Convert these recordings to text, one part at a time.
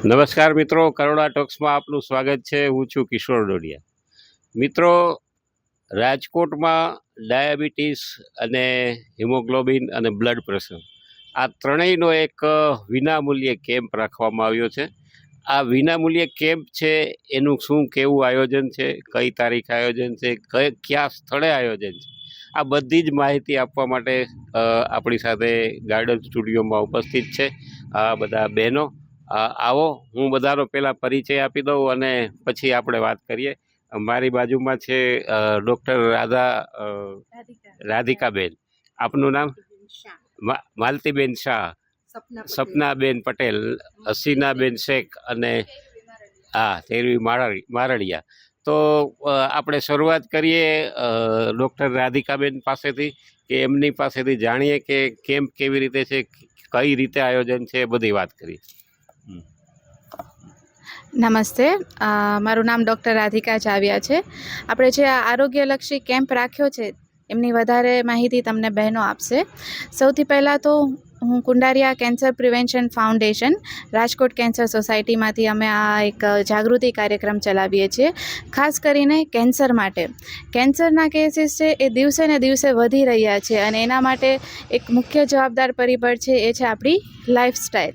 નમસ્કાર મિત્રો કરોડા ટોક્સમાં આપનું સ્વાગત છે. હું છું કિશોર ડોડિયા. મિત્રો, રાજકોટમાં ડાયાબિટીસ અને હિમોગ્લોબિન અને બ્લડ પ્રેશર, આ ત્રણેયનો એક વિનામૂલ્યે કેમ્પ રાખવામાં આવ્યો છે. આ વિનામૂલ્યે કેમ્પ છે, એનું શું કેવું આયોજન છે, કઈ તારીખ આયોજન છે કઈ કયા સ્થળે આયોજન છે? આ બધી જ માહિતી આપવા માટે આપણી સાથે ગાર્ડન સ્ટુડિયોમાં ઉપસ્થિત છે. આ બધા બહેનો આવો હું બધાનો પહેલાં પરિચય આપી દઉં અને પછી આપણે વાત કરીએ. મારી બાજુમાં છે ડૉક્ટર રાધા રાધિકાબેન. આપનું નામ? માલતીબેન શાહ. સપનાબેન. પટેલ હસીનાબેન શેખ અને હા તેરવી મારણી મારણિયા તો આપણે શરૂઆત કરીએ ડૉક્ટર રાધિકાબેન પાસેથી કે એમની પાસેથી જાણીએ કે કેમ્પ કેવી રીતે છે કઈ રીતે આયોજન છે એ બધી વાત કરીએ. નમસ્તે. મારું નામ ડૉક્ટર રાધિકા ચાવ્યા છે. આપણે જે આ આરોગ્યલક્ષી કેમ્પ રાખ્યો છે, એમની વધારે માહિતી તમને બહેનો આપશે. સૌથી પહેલાં તો હું Kundariya cancer prevention foundation Rajkot cancer સોસાયટીમાંથી અમે આ એક જાગૃતિ કાર્યક્રમ ચલાવીએ છીએ, ખાસ કરીને કેન્સર માટે. કેન્સરના કેસીસ છે એ દિવસે ને દિવસે વધી રહ્યા છે અને એના માટે એક મુખ્ય જવાબદાર પરિબળ છે એ છે આપણી લાઈફસ્ટાઈલ.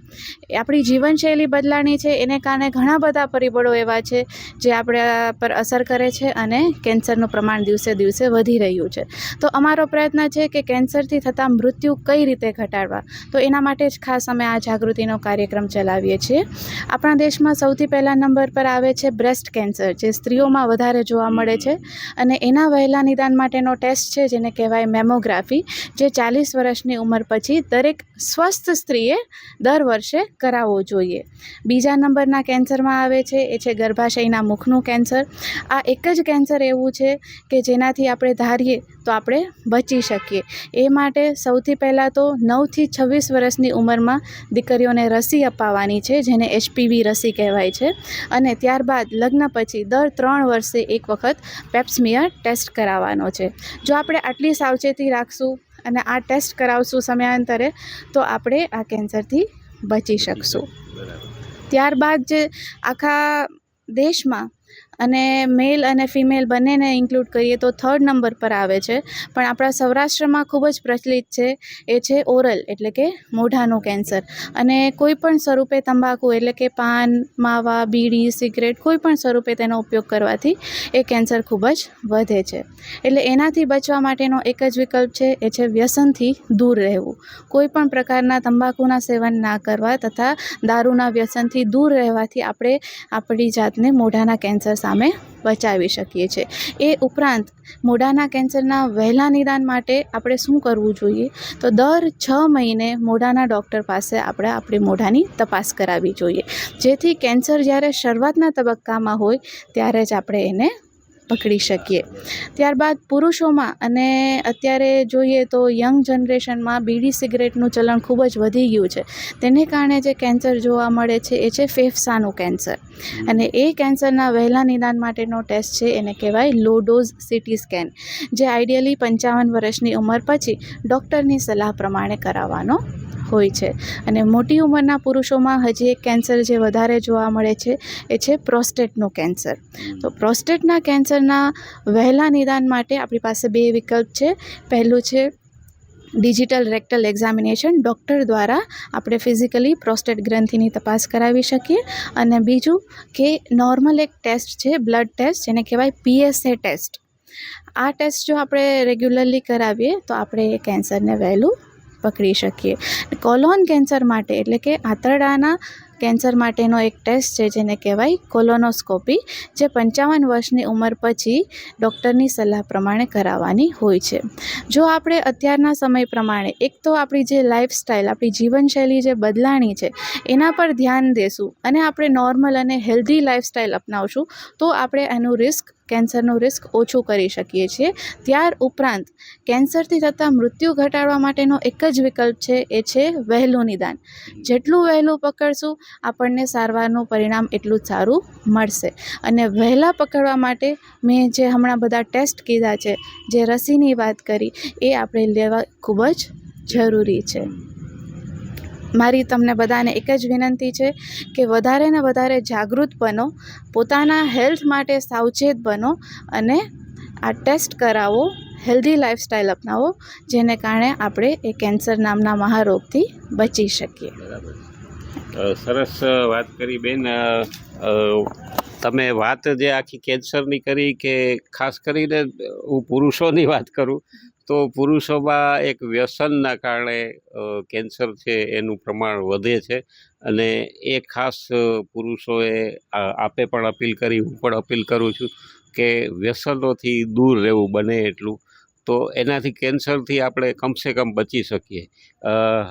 આપણી જીવનશૈલી બદલાણી છે, એને કારણે ઘણા બધા પરિબળો એવા છે જે આપણા પર અસર કરે છે અને કેન્સરનું પ્રમાણ દિવસે દિવસે વધી રહ્યું છે. તો અમારો પ્રયત્ન છે કે કેન્સરથી થતા મૃત્યુ કઈ રીતે ઘટાડવા? તો એના માટે જ ખાસ અમે આ જાગૃતિનો કાર્યક્રમ ચલાવીએ છીએ. આપણા દેશમાં સૌથી પહેલા નંબર પર આવે છે બ્રેસ્ટ કેન્સર, જે સ્ત્રીઓમાં વધારે જોવા મળે છે. અને એના વહેલા નિદાન માટેનો ટેસ્ટ છે, જેને કહેવાય મેમોગ્રાફી, જે ચાલીસ વર્ષની ઉંમર પછી દરેક સ્વસ્થ સ્ત્રીએ દર વર્ષે કરાવવો જોઈએ. બીજા નંબરના કેન્સરમાં આવે છે, એ છે ગર્ભાશયના મુખનું કેન્સર. આ એક જ કેન્સર એવું છે કે જેનાથી આપણે ધારીએ તો આપણે બચી શકીએ. એ માટે સૌથી પહેલાં તો નવથી છવ્વીસ વર્ષની ઉંમરમાં દીકરીઓને રસી અપાવવાની છે, જેને એચપીવી રસી કહેવાય છે. અને ત્યારબાદ લગ્ન પછી દર ત્રણ વર્ષે એક વખત પેપ્સમિયર ટેસ્ટ કરાવવાનો છે. જો આપણે આટલી સાવચેતી રાખશું અને આ ટેસ્ટ કરાવશું સમયાંતરે, તો આપણે આ કેન્સરથી બચી શકશું. ત્યારબાદ જે આખા દેશમાં અને મેલ અને ફિમેલ બંનેને ઇન્ક્લુડ કરીએ તો થર્ડ નંબર પર આવે છે. પણ આપણા સૌરાષ્ટ્રમાં ખૂબ જ પ્રચલિત છે, એ છે ઓરલ એટલે કે મોઢાનું કેન્સર અને કોઈ પણ સ્વરૂપે તંબાકુ એટલે કે પાન, માવા, બીડી, સિગરેટ કોઈ પણ સ્વરૂપે તેનો ઉપયોગ કરવાથી એ કેન્સર ખૂબ જ વધે છે. એટલે એનાથી બચવા માટેનો એક જ વિકલ્પ છે, એ છે વ્યસનથી દૂર રહેવું. કોઈ પણ પ્રકારના તંબાકુના સેવન ના કરવા તથા દારૂના વ્યસનથી દૂર રહેવાથી આપણે આપણી જાતને મોઢાના કેન્સર સામે બચાવી શકીએ છીએ. એ ઉપરાંત મોઢાના કેન્સરના વહેલા નિદાન માટે આપણે શું કરવું જોઈએ? તો દર છ મહિને મોઢાના ડૉક્ટર પાસે આપણે આપણી મોઢાની તપાસ કરાવવી જોઈએ. જેથી કેન્સર જ્યારે શરૂઆતના તબક્કામાં હોય, ત્યારે જ આપણે એને પકડી શકીએ. ત્યારબાદ પુરુષોમાં અને અત્યારે જોઈએ તો યંગ જનરેશનમાં બીડી સિગરેટનું ચલણ ખૂબ જ વધી ગયું છે. તેને કારણે જે કેન્સર જોવા મળે છે એ છે ફેફસાનું કેન્સર. અને એ કેન્સરના વહેલા નિદાન માટેનો ટેસ્ટ છે એને કહેવાય લો ડોઝ સિટી સ્કેન જે આઈડિયલી પંચાવન વર્ષની ઉંમર પછી ડૉક્ટરની સલાહ પ્રમાણે કરાવવાનો હોય છે. અને મોટી ઉંમરના પુરુષોમાં હજી એક કેન્સર જે વધારે જોવા મળે છે, એ છે પ્રોસ્ટેટનું કેન્સર. તો પ્રોસ્ટેટના કેન્સરના વહેલા નિદાન માટે આપણી પાસે બે વિકલ્પ છે. પહેલું છે ડિજિટલ રેક્ટલ એક્ઝામિનેશન. ડૉક્ટર દ્વારા આપણે ફિઝિકલી પ્રોસ્ટેટ ગ્રંથિની તપાસ કરાવી શકીએ. અને બીજું કે નોર્મલ એક ટેસ્ટ છે, બ્લડ ટેસ્ટ, જેને કહેવાય પીએસએ ટેસ્ટ. આ ટેસ્ટ જો આપણે રેગ્યુલરલી કરાવીએ તો આપણે એ કેન્સરને વહેલું પકડી શકીએ. કોલોન કેન્સર માટે, એટલે કે આંતરડાના કેન્સર માટેનો એક ટેસ્ટ છે જેને કહેવાય કોલોનોસ્કોપી, જે પંચાવન વર્ષની ઉંમર પછી ડૉક્ટરની સલાહ પ્રમાણે કરાવવાની હોય છે. જો આપણે અત્યારના સમય પ્રમાણે, એક તો આપણી જે લાઈફસ્ટાઈલ, આપણી જીવનશૈલી જે બદલાણી છે, એના પર ધ્યાન દેશું અને આપણે નોર્મલ અને હેલ્ધી લાઈફસ્ટાઈલ અપનાવશું, તો આપણે એનું રિસ્ક કેન્સરનું રિસ્ક ઓછું કરી શકીએ છીએ. ત્યાર ઉપરાંત, કેન્સરથી થતાં મૃત્યુ ઘટાડવા માટેનો એક જ વિકલ્પ છે, એ છે વહેલું નિદાન. જેટલું વહેલું પકડશું, આપણને સારવારનું પરિણામ એટલું જ સારું મળશે. અને વહેલા પકડવા માટે મેં જે હમણાં બધા ટેસ્ટ કીધા છે, જે રસીની વાત કરી, એ આપણે લેવા ખૂબ જ જરૂરી છે. મારી તમને બધાને એક જ વિનંતી છે કે વધારે ને વધારે જાગૃત બનો, પોતાના હેલ્થ માટે સાવચેત બનો અને આ ટેસ્ટ કરાવો, હેલ્ધી લાઇફસ્ટાઈલ અપનાવો, જેને કારણે આપણે એ કેન્સર નામના મહારોગથી બચી શકીએ. સરસ વાત કરી બેન. તમે વાત જે આખી કેન્સરની કરી કે ખાસ કરીને હું પુરુષોની વાત કરું તો પુરુષોમાં એક વ્યસનના કારણે કેન્સર છે એનું પ્રમાણ વધે છે અને એ ખાસ પુરુષોએ આપે પણ અપીલ કરી, હું પણ અપીલ કરું છું કે વ્યસનોથી દૂર રહેવું બને એટલું. તો એનાથી કેન્સરથી આપણે કમસે કમ બચી શકીએ.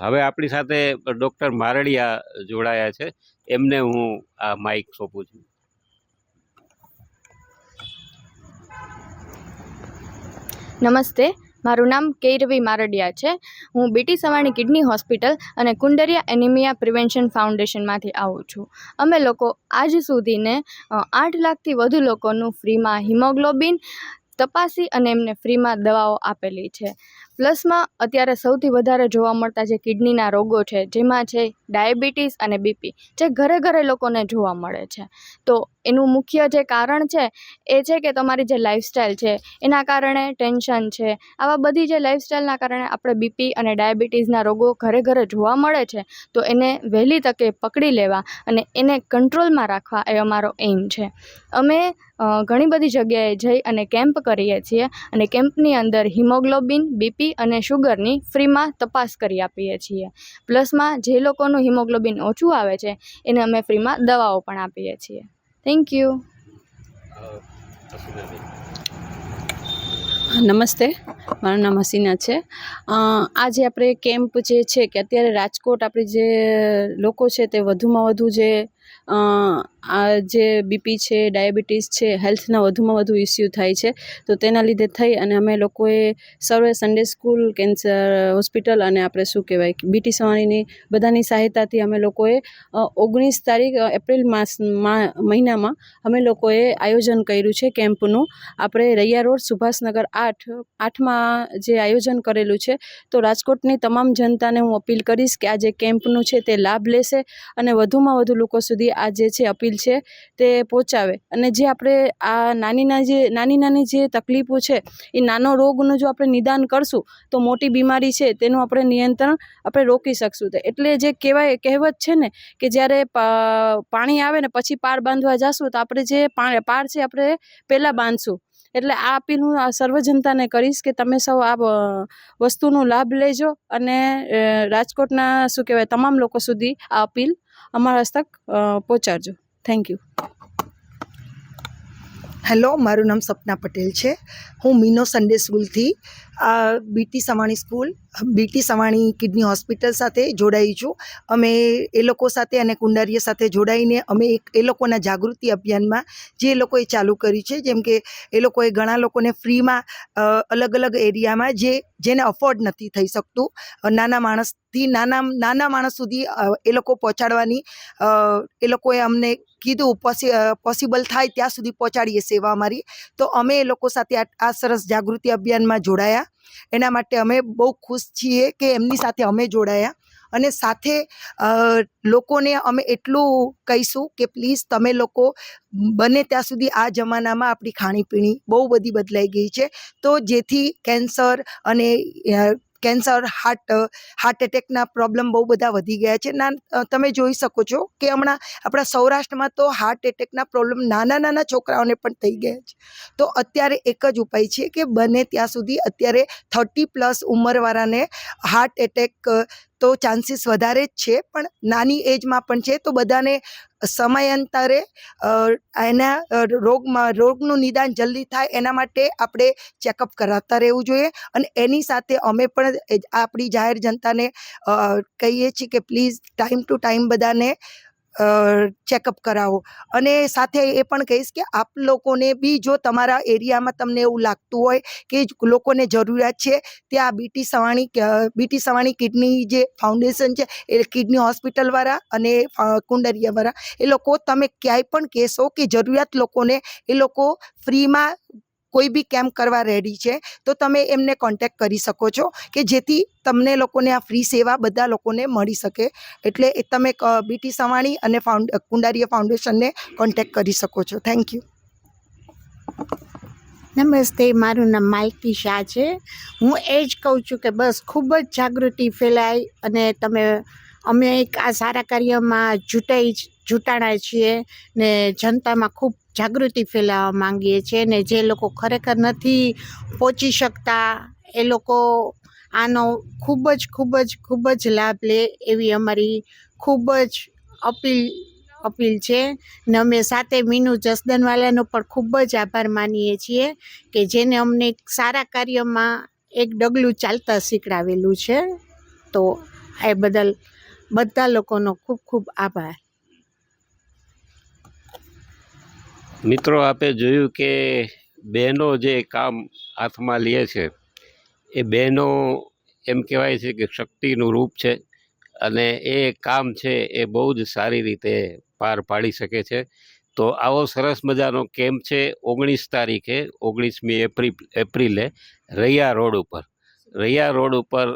હવે આપણી સાથે ડૉક્ટર મારડિયા જોડાયા છે. એમને હું આ માઇક સોંપું છું. નમસ્તે. મારું નામ કૈરવી મારડિયા છે. હું બીટી સવાણી કિડની હોસ્પિટલ અને કુંડરિયા એનિમિયા પ્રિવેન્શન ફાઉન્ડેશનમાંથી આવું છું. અમે લોકો આજ સુધીને આઠ લાખથી વધુ લોકોનું ફ્રીમાં હિમોગ્લોબિન તપાસી અને એમને ફ્રીમાં દવાઓ આપેલી છે. પ્લસમાં અત્યારે સૌથી વધારે જોવા મળતા જે કિડનીના રોગો છે, જેમાં છે ડાયાબિટીસ અને બીપી, જે ઘરે ઘરે લોકોને જોવા મળે છે. તો એનું મુખ્ય જે કારણ છે એ છે કે તમારી જે લાઈફસ્ટાઈલ છે, એના કારણે ટેન્શન છે. આવા બધી જે લાઈફસ્ટાઈલના કારણે આપણે બીપી અને ડાયાબિટીસના રોગો ઘરે ઘરે જોવા મળે છે, તો એને વહેલી તકે પકડી લેવા અને એને કંટ્રોલમાં રાખવા એ અમારો એઇમ છે. અમે ઘણી બધી જગ્યાએ જઈ અને કેમ્પ કરીએ છીએ અને કેમ્પની અંદર હિમોગ્લોબિન બીપી અને શુગરની ફ્રીમાં તપાસ કરી આપીએ છીએ. પ્લસમાં જે લોકોનું હિમોગ્લોબિન ઓછું આવે છે, એને અમે ફ્રીમાં દવાઓ પણ આપીએ છીએ. થેન્ક યુ નમસ્તે. મારું નામ હસીના છે. આજે આપણે કેમ્પ જે છે કે અત્યારે રાજકોટ આપણે જે લોકો છે તે વધુમાં વધુ જે આ જે બીપી છે, ડાયાબિટીસ છે, હેલ્થના વધુમાં વધુ ઇસ્યુ થાય છે, તો તેના લીધે થઈ અને અમે લોકોએ survey Sunday school, cancer hospital અને આપણે શું કહેવાય બીટી સવાણીની બધાની સહાયતાથી અમે લોકોએ ઓગણીસ તારીખ એપ્રિલ માસ મહિનામાં અમે લોકોએ આયોજન કર્યું છે કેમ્પનું. આપણે રૈયા રોડ, સુભાષનગર આઠ, આઠમાં જે આયોજન કરેલું છે, તો રાજકોટની તમામ જનતાને હું અપીલ કરીશ કે આ જે કેમ્પનું છે તે લાભ લેશે અને વધુમાં વધુ લોકો સુધી આ જે છે અપીલ છે તે પહોંચાવે. અને જે આપણે આ નાની નાની જે નાની નાની જે તકલીફો છે, એ નાનો રોગનું જો આપણે નિદાન કરશું, તો મોટી બીમારી છે, તેનું આપણે નિયંત્રણ આપણે રોકી શકશું. એટલે જે કહેવાય, કહેવત છે ને કે જ્યારે પાણી આવે ને પછી પાર બાંધવા જશું, તો આપણે જે પાર છે, આપણે પહેલાં બાંધશું. એટલે આ અપીલ હું સર્વ જનતાને કરીશ કે તમે સૌ આ વસ્તુનો લાભ લેજો અને રાજકોટના શું કહેવાય, તમામ લોકો સુધી આ અપીલ અમારા હસ્તક પહોંચાડજો. થેન્ક યુ હેલો મારું નામ સપના પટેલ છે. હું મીનો સન્ડે સ્કૂલથી આ BT Savani school, BT Savani kidney hospital સાથે જોડાઈ છું. અમે એ લોકો સાથે અને કુંડારીય સાથે જોડાઈને અમે એક એ લોકોના જાગૃતિ અભિયાનમાં જે લોકોએ ચાલુ કર્યું છે, જેમ કે એ લોકોએ ઘણા લોકોને ફ્રીમાં અલગ અલગ એરિયામાં જે, જેને અફોર્ડ નથી થઈ શકતું. નાના માણસથી નાના નાના માણસ સુધી એ લોકો પહોંચાડવાની એ લોકોએ અમને કીધું, પોસી પોસિબલ થાય ત્યાં સુધી પહોંચાડીએ સેવા અમારી. તો અમે એ લોકો સાથે આ સરસ જાગૃતિ અભિયાનમાં જોડાયા. એના માટે અમે બહુ ખુશ છીએ કે એમની સાથે અમે જોડાયા. અને સાથે લોકોને અમે એટલું કહીશું કે પ્લીઝ તમે લોકો બને ત્યાં સુધી આ જમાનામાં આપણી ખાણીપીણી બહુ બધી બદલાઈ ગઈ છે. તો જેથી કેન્સર અને કેન્સર, હાર્ટ હાર્ટ એટેકના પ્રોબ્લેમ બહુ બધા વધી ગયા છે. ના તમે જોઈ શકો છો કે હમણાં આપણા સૌરાષ્ટ્રમાં તો હાર્ટ એટેકના પ્રોબ્લેમ નાના નાના છોકરાઓને પણ થઈ ગયા છે. તો અત્યારે એક જ ઉપાય છે કે બને ત્યાં સુધી અત્યારે થર્ટી પ્લસ ઉંમરવાળાને હાર્ટ એટેક તો ચાન્સીસ વધારે જ છે, પણ નાની એજમાં પણ છે, તો બધાને સમયાંતરે એના રોગમાં, રોગનું નિદાન જલ્દી થાય, એના માટે આપણે ચેકઅપ કરાવતા રહેવું જોઈએ. અને એની સાથે અમે પણ આપણી જાહેર જનતાને કહીએ છીએ કે પ્લીઝ ટાઈમ ટુ ટાઈમ બધાને ચેકઅપ કરાવો. અને સાથે એ પણ કહીશ કે આપ લોકોને બી જો તમારા એરિયામાં તમને એવું લાગતું હોય કે લોકોને જરૂરિયાત છે, ત્યાં BT Savani BT Savani kidney જે ફાઉન્ડેશન છે, એ કિડની હોસ્પિટલવાળા અને કુંડરિયાવાળા એ લોકો તમે ક્યાંય પણ કહેશો કે જરૂરિયાત લોકોને એ લોકો ફ્રીમાં કોઈ બી કેમ્પ કરવા રેડી છે, તો તમે એમને કોન્ટેક્ટ કરી શકો છો કે જેથી તમને લોકોને આ ફ્રી સેવા બધા લોકોને મળી શકે. એટલે તમે બીટી સવાણી અને ફાઉન્ડ કુંડારીયા ફાઉન્ડેશનને કોન્ટેક્ટ કરી શકો છો. થેન્ક યુ નમસ્તે, મારું નામ માલતી શાહ છે. હું એ જ કહું છું કે બસ ખૂબ જ જાગૃતિ ફેલાય અને તમે અમે એક આ સારા કાર્યમાં જૂટાઈ જૂટાણા છીએ ને જનતામાં ખૂબ જાગૃતિ ફેલાવવા માંગીએ છીએ ને જે લોકો ખરેખર નથી પહોંચી શકતા, એ લોકો આનો ખૂબ જ ખૂબ જ ખૂબ જ લાભ લે એવી અમારી ખૂબ જ અપીલ અપીલ છે ને અમે સાથે મીનુ જસદનવાલાનો પણ ખૂબ જ આભાર માનીએ છીએ કે જેને અમને સારા કાર્યમાં એક ડગલું ચાલતા શીખડાવેલું છે. તો એ બદલ બધા લોકોનો ખૂબ ખૂબ આભાર. મિત્રો, આપે જોયું કે બહેનો જે કામ હાથમાં લે છે, એ બહેનો એમ કહેવાય છે કે શક્તિનું રૂપ છે અને એ કામ છે એ બહુ જ સારી રીતે પાર પાડી શકે છે. તો આવો સરસ મજાનો કેમ્પ છે ઓગણીસ તારીખે, ઓગણીસમી એપ્રિલ, એપ્રિલે રૈયા રોડ ઉપર. રૈયા રોડ ઉપર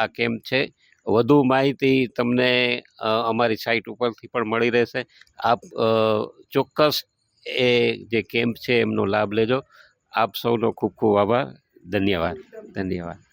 આ કેમ્પ છે. વધુ માહિતી તમને અમારી સાઇટ ઉપરથી પણ મળી રહેશે. આપ ચોક્કસ એ જે કેમ્પ છે એમનો લાભ લેજો. આપ સૌનો ખૂબ ખૂબ આભાર. ધન્યવાદ. ધન્યવાદ.